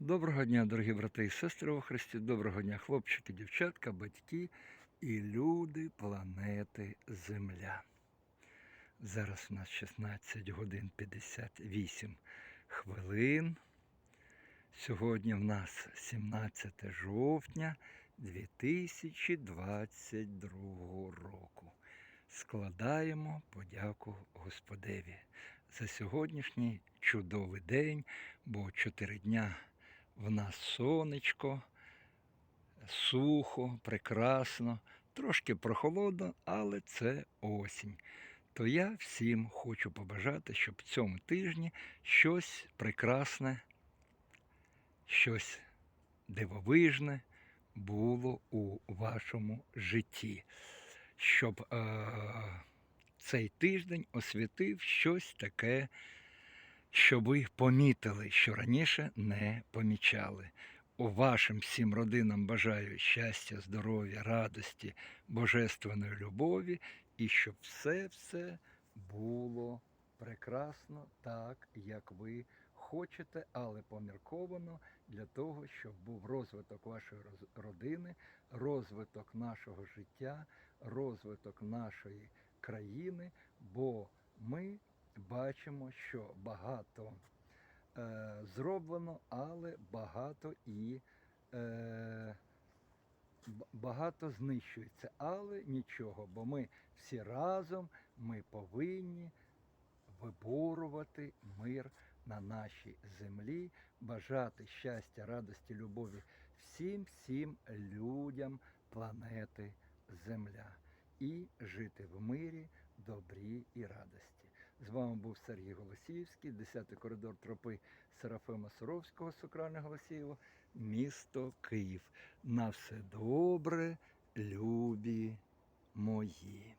Доброго дня, дорогі брати і сестри у Христі. Доброго дня, хлопчики, дівчатка, батьки і люди планети Земля. Зараз у нас 16 годин 58 хвилин. Сьогодні в нас 17 жовтня 2022 року. Складаємо подяку Господеві за сьогоднішній чудовий день, бо чотири дня в нас сонечко, сухо, прекрасно, трошки прохолодно, але це осінь. То я всім хочу побажати, щоб в цьому тижні щось прекрасне, щось дивовижне було у вашому житті. Щоб е- цей тиждень освітив щось таке що ви помітили, що раніше не помічали. У вашим всім родинам бажаю щастя, здоров'я, радості, божественної любові і щоб все-все було прекрасно так, як ви хочете, але помірковано для того, щоб був розвиток вашої родини, розвиток нашого життя, розвиток нашої країни, бо ми бачимо, що багато е, зроблено, але багато і е, багато знищується. Але нічого, бо ми всі разом ми повинні виборювати мир на нашій землі, бажати щастя, радості, любові всім всім людям планети Земля і жити в мирі, добрі і радості. З вами був Сергій Голосіївський, 10-й коридор тропи Серафима Суровського, Сокральне голосієво, місто Київ. На все добре, любі мої.